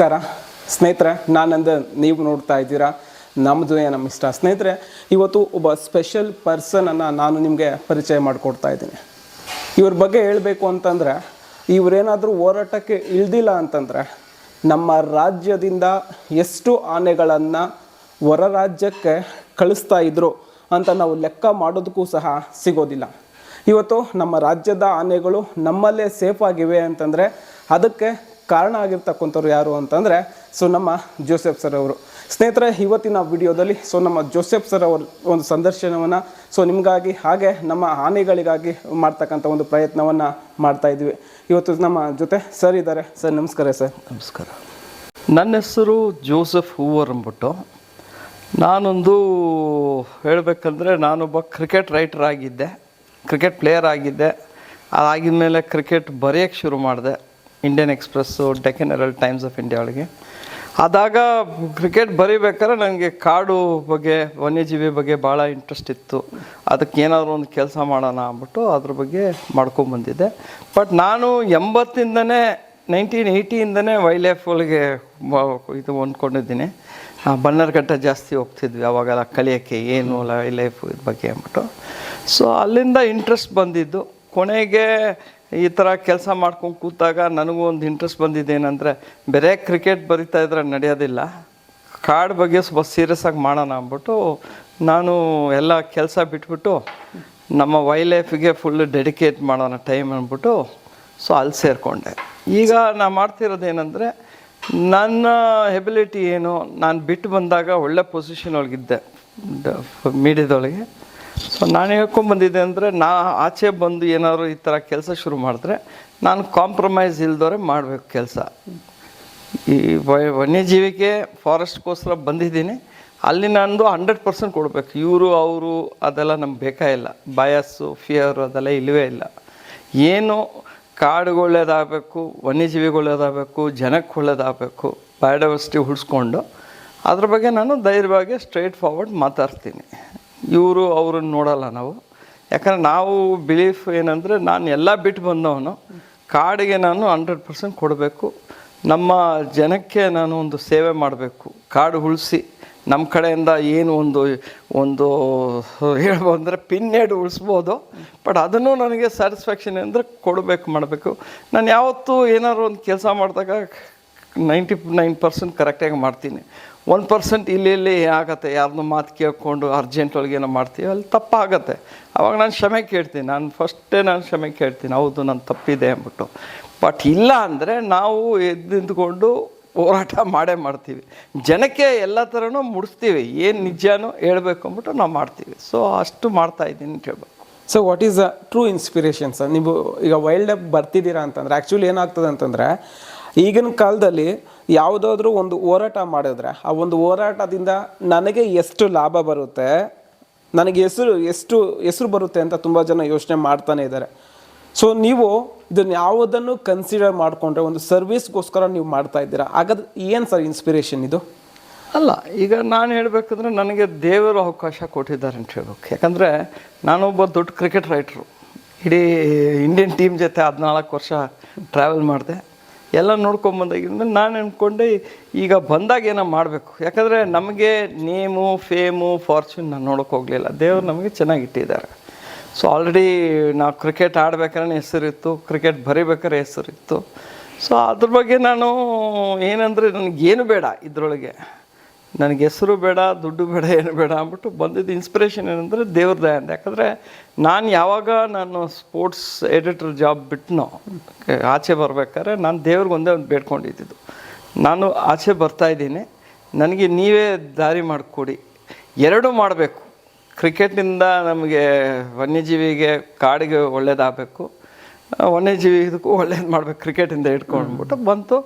ನಮಸ್ಕಾರ. ಸ್ನೇಹಿತರೆ, ನಾನಂದ ನೀವು ನೋಡ್ತಾ ಇದ್ದೀರಾ ನಮ್ಮದು ನಮ್ಮ ಇಷ್ಟ. ಸ್ನೇಹಿತರೆ, ಇವತ್ತು ಒಬ್ಬ ಸ್ಪೆಷಲ್ ಪರ್ಸನನ್ನು ನಾನು ನಿಮಗೆ ಪರಿಚಯ ಮಾಡಿಕೊಡ್ತಾ ಇದ್ದೀನಿ. ಇವ್ರ ಬಗ್ಗೆ ಹೇಳಬೇಕು ಅಂತಂದರೆ, ಇವರೇನಾದರೂ ಹೋರಾಟಕ್ಕೆ ಇಳ್ದಿಲ್ಲ ಅಂತಂದರೆ, ನಮ್ಮ ರಾಜ್ಯದಿಂದ ಎಷ್ಟು ಆನೆಗಳನ್ನು ಹೊರ ರಾಜ್ಯಕ್ಕೆ ಕಳಿಸ್ತಾ ಇದ್ರು ಅಂತ ನಾವು ಲೆಕ್ಕ ಮಾಡೋದಕ್ಕೂ ಸಹ ಸಿಗೋದಿಲ್ಲ. ಇವತ್ತು ನಮ್ಮ ರಾಜ್ಯದ ಆನೆಗಳು ನಮ್ಮಲ್ಲೇ ಸೇಫ್ ಆಗಿವೆ ಅಂತಂದರೆ, ಅದಕ್ಕೆ ಕಾರಣ ಆಗಿರ್ತಕ್ಕಂಥವ್ರು ಯಾರು ಅಂತಂದರೆ ಸೊ ನಮ್ಮ ಜೋಸೆಫ್ ಸರ್ ಅವರು. ಸ್ನೇಹಿತರೆ, ಇವತ್ತಿನ ವಿಡಿಯೋದಲ್ಲಿ ಸೊ ನಮ್ಮ ಜೋಸೆಫ್ ಸರ್ ಅವರ ಒಂದು ಸಂದರ್ಶನವನ್ನು, ಸೊ ನಿಮಗಾಗಿ ಹಾಗೆ ನಮ್ಮ ಆನೆಗಳಿಗಾಗಿ ಮಾಡ್ತಕ್ಕಂಥ ಒಂದು ಪ್ರಯತ್ನವನ್ನು ಮಾಡ್ತಾ ಇದ್ವಿ. ಇವತ್ತು ನಮ್ಮ ಜೊತೆ ಸರ್ ಇದ್ದಾರೆ. ಸರ್, ನಮಸ್ಕಾರ ಸರ್. ನಮಸ್ಕಾರ. ನನ್ನ ಹೆಸರು ಜೋಸೆಫ್ ಹೂವರ್ ಅಂದ್ಬಿಟ್ಟು, ನಾನೊಂದು ಹೇಳಬೇಕಂದ್ರೆ ನಾನೊಬ್ಬ ಕ್ರಿಕೆಟ್ ರೈಟರ್ ಆಗಿದ್ದೆ ಕ್ರಿಕೆಟ್ ಪ್ಲೇಯರ್ ಆಗಿದ್ದೆ. ಅದಾಗಿದ ಮೇಲೆ ಕ್ರಿಕೆಟ್ ಬರೆಯೋಕ್ಕೆ ಶುರು ಮಾಡಿದೆ. Indian Express Deccan Herald Times of India ಒಳಗೆ. ಆದಾಗ ಕ್ರಿಕೆಟ್ ಬರೀಬೇಕಾದ್ರೆ ನನಗೆ ಕಾಡು ಬಗ್ಗೆ, ವನ್ಯಜೀವಿ ಬಗ್ಗೆ ಭಾಳ ಇಂಟ್ರೆಸ್ಟ್ ಇತ್ತು. ಅದಕ್ಕೆ ಏನಾದರೂ ಒಂದು ಕೆಲಸ ಮಾಡೋಣ ಅಂದ್ಬಿಟ್ಟು ಅದ್ರ ಬಗ್ಗೆ ಮಾಡ್ಕೊಂಬಂದಿದ್ದೆ ಬಟ್ ನಾನು ಎಂಬತ್ತಿಂದನೇ ನೈನ್ಟೀನ್ ಏಯ್ಟಿಯಿಂದನೇ ವೈಲ್ಡ್ ಲೈಫ್ ಒಳಗೆ ಮ- ಇದು ಹೊಂದ್ಕೊಂಡಿದ್ದೀನಿ. ಬನ್ನರ್ಘಟ್ಟ ಜಾಸ್ತಿ ಹೋಗ್ತಿದ್ವಿ ಅವಾಗೆಲ್ಲ ಕಲಿಯೋಕ್ಕೆ, ಏನು ವೈಲ್ಡ್ ಲೈಫ್ ಇದ್ರ ಬಗ್ಗೆ ಅಂದ್ಬಿಟ್ಟು. ಸೊ ಅಲ್ಲಿಂದ ಇಂಟ್ರೆಸ್ಟ್ ಬಂದಿದ್ದು. ಕೊನೆಗೆ ಈ ಥರ ಕೆಲಸ ಮಾಡ್ಕೊಂಡು ಕೂತಾಗ ನನಗೂ ಒಂದು ಇಂಟ್ರೆಸ್ಟ್ ಬಂದಿದೆ ಏನಂದರೆ, ಬೇರೆ ಕ್ರಿಕೆಟ್ ಬರಿತಾ ಇದ್ರೆ ನಡೆಯೋದಿಲ್ಲ. ಕಾಡ್ ಬಗ್ಗೆ ಸ್ವಲ್ಪ ಸೀರಿಯಸ್ ಆಗಿ ಮಾಡೋಣ ಅಂದ್ಬಿಟ್ಟು ನಾನು ಎಲ್ಲ ಕೆಲಸ ಬಿಟ್ಬಿಟ್ಟು ನಮ್ಮ ವೈಲ್ಡ್ ಲೈಫಿಗೆ ಫುಲ್ ಡೆಡಿಕೇಟ್ ಮಾಡೋಣ ಟೈಮ್ ಅಂದ್ಬಿಟ್ಟು ಸೊ ಅಲ್ಲಿ ಸೇರಿಕೊಂಡೆ. ಈಗ ನಾನು ಮಾಡ್ತಿರೋದು ಏನಂದರೆ, ನನ್ನ ಎಬಿಲಿಟಿ ಏನು, ನಾನು ಬಿಟ್ಟು ಬಂದಾಗ ಒಳ್ಳೆ ಪೊಸಿಷನ್ ಒಳಗಿದ್ದೆ. ಮೀಡಿಯಾದೊಳಗೆ. ಸೊ ನಾನು ಹೇಳ್ಕೊಂಬಂದಿದ್ದೆ ಅಂದರೆ, ನಾ ಆಚೆ ಬಂದು ಏನಾದ್ರು ಈ ಥರ ಕೆಲಸ ಶುರು ಮಾಡಿದ್ರೆ, ನಾನು ಕಾಂಪ್ರಮೈಸ್ ಇಲ್ದೋರೆ ಮಾಡಬೇಕು ಕೆಲಸ. ಈ ವನ್ಯಜೀವಿಗೆ ಫಾರೆಸ್ಟ್ಗೋಸ್ಕರ ಬಂದಿದ್ದೀನಿ. ಅಲ್ಲಿ ನಂದು ಹಂಡ್ರೆಡ್ ಪರ್ಸೆಂಟ್ ಕೊಡಬೇಕು. ಇವರು, ಅವರು ಅದೆಲ್ಲ ನಮ್ಗೆ ಇಲ್ಲ. ಬಯಸ್ಸು ಫಿಯರು ಅದೆಲ್ಲ ಇಲ್ಲವೇ ಇಲ್ಲ. ಏನು ಕಾಡುಗಳು ಒಳ್ಳೇದಾಗಬೇಕು ಒಳ್ಳೇದಾಗಬೇಕು, ಜನಕ್ಕೆ ಒಳ್ಳೇದಾಗಬೇಕು ಬಯೋಡೈವರ್ಸಿಟಿ ಉಳಿಸ್ಕೊಂಡು, ಅದ್ರ ಬಗ್ಗೆ ನಾನು ಧೈರ್ಯವಾಗಿ ಸ್ಟ್ರೈಟ್ ಫಾರ್ವರ್ಡ್ ಮಾತಾಡ್ತೀನಿ. ಇವರು ಅವ್ರನ್ನ ನೋಡಲ್ಲ ನಾವು. ಯಾಕಂದ್ರೆ ನಾವು ಬಿಲೀಫ್ ಏನಂದರೆ ನಾನು ಎಲ್ಲ ಬಿಟ್ಟು ಬಂದವನು. ಕಾಡಿಗೆ ನಾನು ಹಂಡ್ರೆಡ್ ಪರ್ಸೆಂಟ್ ಕೊಡಬೇಕು. ನಮ್ಮ ಜನಕ್ಕೆ ನಾನು ಒಂದು ಸೇವೆ ಮಾಡಬೇಕು. ಕಾಡು ಉಳಿಸಿ. ನಮ್ಮ ಕಡೆಯಿಂದ ಏನು ಒಂದು ಒಂದು ಹೇಳ್ಬೋದು ಅಂದರೆ ಪಿನ್ನೇಡು ಉಳಿಸ್ಬೋದು. ಬಟ್ ಅದನ್ನು ನನಗೆ ಸ್ಯಾಟಿಸ್ಫ್ಯಾಕ್ಷನ್ ಅಂದರೆ ಕೊಡಬೇಕು, ಮಾಡಬೇಕು. ನಾನು ಯಾವತ್ತೂ ಏನಾದ್ರು ಒಂದು ಕೆಲಸ ಮಾಡಿದಾಗ ನೈಂಟಿ ನೈನ್ ಪರ್ಸೆಂಟ್ ಕರೆಕ್ಟಾಗಿ ಮಾಡ್ತೀನಿ. ಒನ್ ಪರ್ಸೆಂಟ್ ಇಲ್ಲಿ ಇಲ್ಲಿ ಆಗತ್ತೆ. ಯಾರನ್ನೂ ಮಾತು ಕೇಳ್ಕೊಂಡು ಅರ್ಜೆಂಟ್ ಒಳಗೆ ಏನೋ ಮಾಡ್ತೀವಿ ಅಲ್ಲಿ ತಪ್ಪಾಗತ್ತೆ. ಅವಾಗ ನಾನು ಕ್ಷಮೆ ಕೇಳ್ತೀನಿ. ನಾನು ಫಸ್ಟೇ ನಾನು ಕ್ಷಮೆ ಕೇಳ್ತೀನಿ. ಹೌದು, ನಾನು ತಪ್ಪಿದೆ ಅಂದ್ಬಿಟ್ಟು. ಬಟ್ ಇಲ್ಲ ಅಂದರೆ ನಾವು ಎದ್ದು ನಿಂತ್ಕೊಂಡು ಹೋರಾಟ ಮಾಡೇ ಮಾಡ್ತೀವಿ. ಜನಕ್ಕೆ ಎಲ್ಲ ಥರನೂ ಮುಡಿಸ್ತೀವಿ. ಏನು ನಿಜನೋ ಹೇಳ್ಬೇಕು ಅಂದ್ಬಿಟ್ಟು ನಾವು ಮಾಡ್ತೀವಿ. ಸೊ ಅಷ್ಟು ಮಾಡ್ತಾ ಇದ್ದೀನಿ ಅಂತ ಹೇಳ್ಬೇಕು. So what is the true inspiration sir ನೀವು ಈಗ ವೈಲ್ಡ್ ಅಪ್ ಬರ್ತಿದ್ದೀರಾ ಅಂತಂದರೆ ಆ್ಯಕ್ಚುಲಿ ಏನಾಗ್ತದೆ ಅಂತಂದರೆ, ಈಗಿನ ಕಾಲದಲ್ಲಿ ಯಾವುದಾದ್ರೂ ಒಂದು ಹೋರಾಟ ಮಾಡಿದ್ರೆ, ಆ ಒಂದು ಹೋರಾಟದಿಂದ ನನಗೆ ಎಷ್ಟು ಲಾಭ ಬರುತ್ತೆ, ನನಗೆ ಹೆಸರು ಎಷ್ಟು ಹೆಸರು ಬರುತ್ತೆ ಅಂತ ತುಂಬ ಜನ ಯೋಚನೆ ಮಾಡ್ತಾನೆ ಇದ್ದಾರೆ. ಸೊ ನೀವು ಇದನ್ನು ಯಾವುದನ್ನು ಕನ್ಸಿಡರ್ ಮಾಡಿಕೊಂಡ್ರೆ, ಒಂದು ಸರ್ವಿಸ್ಗೋಸ್ಕರ ನೀವು ಮಾಡ್ತಾ ಇದ್ದೀರಾ? ಹಾಗಾದ್ರೆ ಏನು ಸರ್ ಇನ್ಸ್ಪಿರೇಷನ್ ಇದು? ಅಲ್ಲ, ಈಗ ನಾನು ಹೇಳಬೇಕಂದ್ರೆ ನನಗೆ ದೇವರು ಅವಕಾಶ ಕೊಟ್ಟಿದ್ದಾರೆ ಅಂತ ಹೇಳ್ಬೇಕು. ಯಾಕಂದರೆ ನಾನೊಬ್ಬ ದೊಡ್ಡ ಕ್ರಿಕೆಟ್ ರೈಟ್ರು ಇಡೀ ಇಂಡಿಯನ್ ಟೀಮ್ ಜೊತೆ ಹದಿನಾಲ್ಕು ವರ್ಷ ಟ್ರಾವೆಲ್ ಮಾಡಿದೆ. ಎಲ್ಲ ನೋಡ್ಕೊಂಬಂದಾಗಿಂದ ನಾನು ಅಂದ್ಕೊಂಡೆ ಈಗ ಬಂದಾಗ ಏನೋ ಮಾಡಬೇಕು. ಯಾಕಂದರೆ ನಮಗೆ ನೇಮು, ಫೇಮು ಫಾರ್ಚ್ಯೂನ್ ನಾನು ನೋಡೋಕೆ ಹೋಗಲಿಲ್ಲ. ದೇವರು ನಮಗೆ ಚೆನ್ನಾಗಿಟ್ಟಿದ್ದಾರೆ ಸೊ ಆಲ್ರೆಡಿ ನಾವು ಕ್ರಿಕೆಟ್ ಆಡ್ಬೇಕಾದ್ರೆ ಹೆಸರಿತ್ತು ಕ್ರಿಕೆಟ್ ಬರಿಬೇಕಾದ್ರೆ ಹೆಸರಿತ್ತು ಸೊ ಅದ್ರ ಬಗ್ಗೆ ನಾನು ಏನಂದರೆ ನನಗೇನು ಬೇಡ ಇದರೊಳಗೆ. ನನಗೆ ಹೆಸರು ಬೇಡ, ದುಡ್ಡು ಬೇಡ, ಏನು ಬೇಡ ಅಂದ್ಬಿಟ್ಟು ಬಂದಿದ್ದು ಇನ್ಸ್ಪಿರೇಷನ್ ಏನಂದರೆ ದೇವ್ರ ದಯ ಅಂತ. ಯಾಕಂದರೆ ನಾನು ಯಾವಾಗ ನಾನು ಸ್ಪೋರ್ಟ್ಸ್ ಎಡಿಟರ್ ಜಾಬ್ ಬಿಟ್ಟನೋ ಆಚೆ ಬರ್ಬೇಕಾದ್ರೆ ನಾನು ದೇವ್ರಿಗೆ ಒಂದೇ ಬೇಡ್ಕೊಂಡಿದ್ದು ನಾನು ಆಚೆ ಬರ್ತಾಯಿದ್ದೀನಿ ನನಗೆ ನೀವೇ ದಾರಿ ಮಾಡಿಕೊಡಿ. ಎರಡೂ ಮಾಡಬೇಕು. ಕ್ರಿಕೆಟ್ನಿಂದ ನಮಗೆ ವನ್ಯಜೀವಿಗೆ ಕಾಡಿಗೆ ಒಳ್ಳೇದಾಗಬೇಕು. ವನ್ಯಜೀವಿ ಇದಕ್ಕೂ ಒಳ್ಳೇದು ಮಾಡ್ಬೇಕು ಕ್ರಿಕೆಟಿಂದ ಇಟ್ಕೊಂಡ್ಬಿಟ್ಟು ಬಂತು.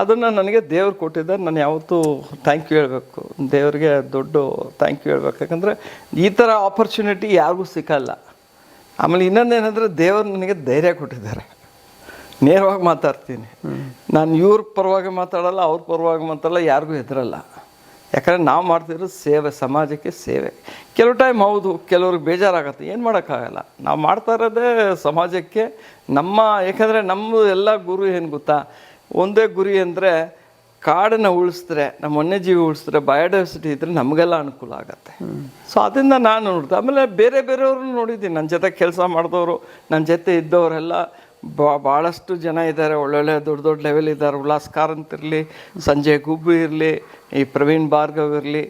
ಅದನ್ನು ನನಗೆ ದೇವ್ರು ಕೊಟ್ಟಿದ್ದಾರೆ. ನಾನು ಯಾವತ್ತೂ ಥ್ಯಾಂಕ್ ಯು ಹೇಳಬೇಕು. ದೇವ್ರಿಗೆ ದೊಡ್ಡ ಥ್ಯಾಂಕ್ ಯು ಹೇಳ್ಬೇಕು. ಯಾಕಂದರೆ ಈ ಥರ ಆಪರ್ಚುನಿಟಿ ಯಾರಿಗೂ ಸಿಕ್ಕಲ್ಲ ಆಮೇಲೆ ಇನ್ನೊಂದೇನೆಂದರೆ ದೇವರು ನನಗೆ ಧೈರ್ಯ ಕೊಟ್ಟಿದ್ದಾರೆ. ನೇರವಾಗಿ ಮಾತಾಡ್ತೀನಿ. ನಾನು ಇವ್ರ ಪರವಾಗಿ ಮಾತಾಡಲ್ಲ ಅವ್ರ ಪರವಾಗಿ ಮಾತಾಡಲ್ಲ ಯಾರಿಗೂ ಹೆದರಲ್ಲ. ಯಾಕಂದರೆ ನಾವು ಮಾಡ್ತಿರೋ ಸೇವೆ ಸಮಾಜಕ್ಕೆ ಸೇವೆ. ಕೆಲವು ಟೈಮ್ ಹೌದು ಕೆಲವ್ರಿಗೆ ಬೇಜಾರಾಗತ್ತೆ. ಏನು ಮಾಡೋಕ್ಕಾಗಲ್ಲ. ನಾವು ಮಾಡ್ತಾ ಇರೋದೇ ಸಮಾಜಕ್ಕೆ ನಮ್ಮ ಯಾಕಂದರೆ ನಮ್ಮ ಎಲ್ಲ ಗುರು ಏನು ಗೊತ್ತಾ? ಒಂದೇ ಗುರಿ ಅಂದರೆ ಕಾಡನ್ನು ಉಳಿಸಿದ್ರೆ ನಮ್ಮ ವನ್ಯಜೀವಿ ಉಳಿಸಿದ್ರೆ ಬಯೋಡೈವರ್ಸಿಟಿ ಇದ್ದರೆ ನಮಗೆಲ್ಲ ಅನುಕೂಲ ಆಗುತ್ತೆ. ಸೊ ಅದರಿಂದ ನಾನು ನೋಡಿದೆ. ಆಮೇಲೆ ಬೇರೆ ಬೇರೆಯವ್ರನ್ನ ನೋಡಿದ್ದೀನಿ. ನನ್ನ ಜೊತೆ ಕೆಲಸ ಮಾಡಿದವರು ನನ್ನ ಜೊತೆ ಇದ್ದವರೆಲ್ಲ ಭಾಳಷ್ಟು ಜನ ಇದ್ದಾರೆ, ಒಳ್ಳೊಳ್ಳೆ ದೊಡ್ಡ ದೊಡ್ಡ ಲೆವೆಲ್ ಇದ್ದಾರೆ. ಉಲ್ಲಾಸ್ ಕಾರಂತ್ ಇರಲಿ ಸಂಜಯ್ ಗುಬ್ಬಿ ಇರಲಿ, ಈ ಪ್ರವೀಣ್ ಭಾರ್ಗವ್ ಇರಲಿ,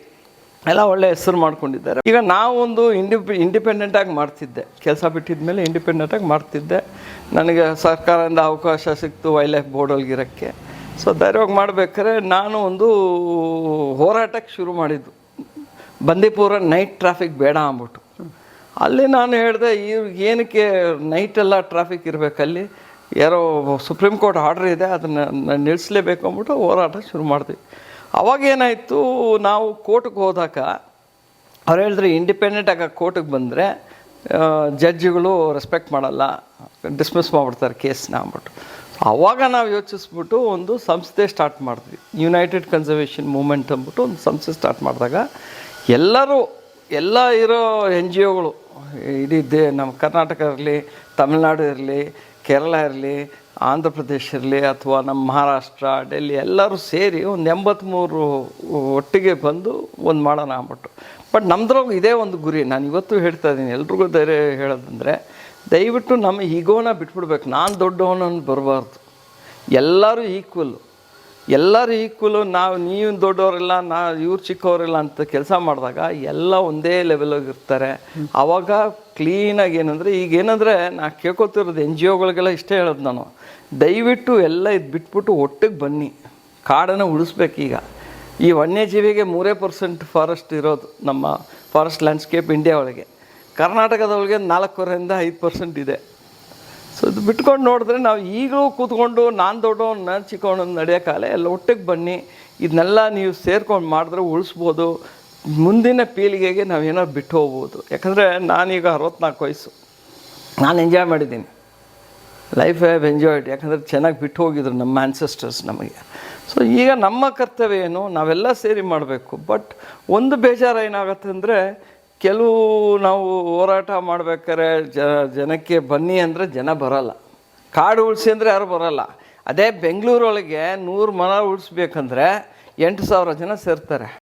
ಎಲ್ಲ ಒಳ್ಳೆ ಹೆಸರು ಮಾಡ್ಕೊಂಡಿದ್ದಾರೆ. ಈಗ ನಾವೊಂದು ಇಂಡಿಪೆಂಡೆಂಟ್ ಇಂಡಿಪೆಂಡೆಂಟಾಗಿ ಮಾಡ್ತಿದ್ದೆ. ಕೆಲಸ ಬಿಟ್ಟಿದ ಮೇಲೆ ಇಂಡಿಪೆಂಡೆಂಟಾಗಿ ಮಾಡ್ತಿದ್ದೆ. ನನಗೆ ಸರ್ಕಾರದಿಂದ ಅವಕಾಶ ಸಿಕ್ತು ವೈಲ್ಡ್ ಲೈಫ್ ಬೋರ್ಡಲ್ಲಿ ಇರೋಕ್ಕೆ. ಸೊ ಧೈರ್ಯವಾಗಿ ಮಾಡ್ಬೇಕಾದ್ರೆ ನಾನು ಒಂದು ಹೋರಾಟಕ್ಕೆ ಶುರು ಮಾಡಿದ್ದು. ಬಂದೀಪುರ ನೈಟ್ ಟ್ರಾಫಿಕ್ ಬೇಡ ಅಂದ್ಬಿಟ್ಟು. ಅಲ್ಲಿ ನಾನು ಹೇಳಿದೆ ಇವ್ರಿಗೆ ಏನಕ್ಕೆ ನೈಟೆಲ್ಲ ಟ್ರಾಫಿಕ್ ಇರಬೇಕಲ್ಲಿ ಯಾರೋ ಸುಪ್ರೀಂ ಕೋರ್ಟ್ ಆರ್ಡ್ರ್ ಇದೆ, ಅದನ್ನು ನಿಲ್ಲಿಸಲೇಬೇಕು ಅಂದ್ಬಿಟ್ಟು ಹೋರಾಟ ಶುರು ಮಾಡಿದ್ವಿ. ಅವಾಗ ಏನಾಯಿತು, ನಾವು ಕೋರ್ಟ್ಗೆ ಹೋದಾಗ, ಅವ್ರು ಹೇಳಿದ್ರೆ ಇಂಡಿಪೆಂಡೆಂಟಾಗಿ ಕೋರ್ಟಿಗೆ ಬಂದರೆ ಜಡ್ಜ್ಗಳು ರೆಸ್ಪೆಕ್ಟ್ ಮಾಡಲ್ಲ ಡಿಸ್ಮಿಸ್ ಮಾಡಿಬಿಡ್ತಾರೆ ಕೇಸ್ನ ಅಂದ್ಬಿಟ್ಟು. ಆವಾಗ ನಾವು ಯೋಚಿಸ್ಬಿಟ್ಟು ಒಂದು ಸಂಸ್ಥೆ ಸ್ಟಾರ್ಟ್ ಮಾಡಿದ್ವಿ. ಯುನೈಟೆಡ್ ಕನ್ಸರ್ವೇಷನ್ ಮೂಮೆಂಟ್ ಅಂದ್ಬಿಟ್ಟು ಒಂದು ಸಂಸ್ಥೆ ಸ್ಟಾರ್ಟ್ ಮಾಡಿದಾಗ, ಎಲ್ಲರೂ, ಎಲ್ಲ ಇರೋ ಎನ್ ಜಿ ಒಗಳು ಇಡೀ ದೇ ನಮ್ಮ ಕರ್ನಾಟಕ ಇರಲಿ ತಮಿಳ್ನಾಡು ಇರಲಿ, ಕೇರಳ ಇರಲಿ, ಆಂಧ್ರ ಪ್ರದೇಶ ಇರಲಿ, ಅಥವಾ ನಮ್ಮ ಮಹಾರಾಷ್ಟ್ರ, ಡೆಲ್ಲಿ ಎಲ್ಲರೂ ಸೇರಿ ಒಂದು ಎಂಬತ್ತ್ಮೂರು ಒಟ್ಟಿಗೆ ಬಂದು ಒಂದು ಮಾಡೋಣ ಅಂದ್ಬಿಟ್ಟು. ಬಟ್ ನಮ್ದ್ರಾಗ ಇದೇ ಒಂದು ಗುರಿ. ನಾನು ಇವತ್ತು ಹೇಳ್ತಾ ಇದ್ದೀನಿ. ಎಲ್ರಿಗೂ ಧೈರ್ಯ ಹೇಳೋದಂದರೆ, ದಯವಿಟ್ಟು ನಮ್ಮ ಈಗೋನ ಬಿಟ್ಬಿಡ್ಬೇಕು. ನಾನು ದೊಡ್ಡವನನ್ನು ಬರಬಾರ್ದು. ಎಲ್ಲರೂ ಈಕ್ವಲ್ಲು ಎಲ್ಲರೂ ಈಕ್ವಲು ನಾವು ನೀವು ದೊಡ್ಡವರಿಲ್ಲ, ನಾ ಇವ್ರು ಚಿಕ್ಕವರಿಲ್ಲ ಅಂತ ಕೆಲಸ ಮಾಡಿದಾಗ ಎಲ್ಲ ಒಂದೇ ಲೆವೆಲಾಗಿ ಇರ್ತಾರೆ. ಆವಾಗ ಕ್ಲೀನಾಗಿ ಏನಂದರೆ, ಈಗ ಏನಂದರೆ ನಾ ಕೇಳ್ಕೊತಿರೋದು ಎನ್ ಜಿ ಒಗಳಿಗೆಲ್ಲ ಇಷ್ಟೇ ಹೇಳೋದು ನಾನು. ದಯವಿಟ್ಟು ಎಲ್ಲ ಇದು ಬಿಟ್ಬಿಟ್ಟು ಒಟ್ಟಿಗೆ ಬನ್ನಿ. ಕಾಡನ್ನು ಉಳಿಸ್ಬೇಕೀಗ ಈ ವನ್ಯಜೀವಿಗೆ ಮೂರೇ ಪರ್ಸೆಂಟ್ ಫಾರೆಸ್ಟ್ ಇರೋದು ನಮ್ಮ ಫಾರೆಸ್ಟ್ ಲ್ಯಾಂಡ್ಸ್ಕೇಪ್ ಇಂಡಿಯಾ ಒಳಗೆ. ಕರ್ನಾಟಕದೊಳಗೆ ನಾಲ್ಕೂವರೆಯಿಂದ ಐದು ಪರ್ಸೆಂಟ್ ಇದೆ. ಸೊ ಇದು ಬಿಟ್ಕೊಂಡು ನೋಡಿದ್ರೆ ನಾವು ಈಗಲೂ ಕೂತ್ಕೊಂಡು ನಾನು ದೊಡ್ಡವನು, ನಾನು ಚಿಕ್ಕವನು ನಡೆಯೋಕ್ಕಾಗಲ್ಲ ಎಲ್ಲ ಒಟ್ಟಿಗೆ ಬನ್ನಿ. ಇದನ್ನೆಲ್ಲ ನೀವು ಸೇರ್ಕೊಂಡು ಮಾಡಿದ್ರೆ ಉಳಿಸ್ಬೋದು. ಮುಂದಿನ ಪೀಳಿಗೆಗೆ ನಾವೇನೋ ಬಿಟ್ಟು ಹೋಗ್ಬೋದು. ಯಾಕಂದರೆ ನಾನೀಗ ಅರವತ್ನಾಲ್ಕು ವಯಸ್ಸು. ನಾನು ಎಂಜಾಯ್ ಮಾಡಿದ್ದೀನಿ. ಲೈಫ್ ಹ್ಯಾವ್ ಎಂಜಾಯ್ಡ್ ಯಾಕಂದರೆ ಚೆನ್ನಾಗಿ ಬಿಟ್ಟು ಹೋಗಿದ್ರು ನಮ್ಮ ಆ್ಯನ್ಸೆಸ್ಟರ್ಸ್ ನಮಗೆ. ಸೊ ಈಗ ನಮ್ಮ ಕರ್ತವ್ಯ ಏನು? ನಾವೆಲ್ಲ ಸೇರಿ ಮಾಡಬೇಕು. ಬಟ್ ಒಂದು ಬೇಜಾರು ಏನಾಗುತ್ತೆ ಅಂದರೆ ಕೆಲವು ನಾವು ಹೋರಾಟ ಮಾಡ್ಬೇಕಾದ್ರೆ ಜನಕ್ಕೆ ಬನ್ನಿ ಅಂದರೆ ಜನ ಬರಲ್ಲ. ಕಾಡು ಉಳಿಸಿ ಅಂದರೆ ಯಾರು ಬರಲ್ಲ. ಅದೇ ಬೆಂಗಳೂರೊಳಗೆ ನೂರು ಮರ ಉಳಿಸ್ಬೇಕಂದ್ರೆ ಎಂಟು ಸಾವಿರ ಜನ ಸೇರ್ತಾರೆ.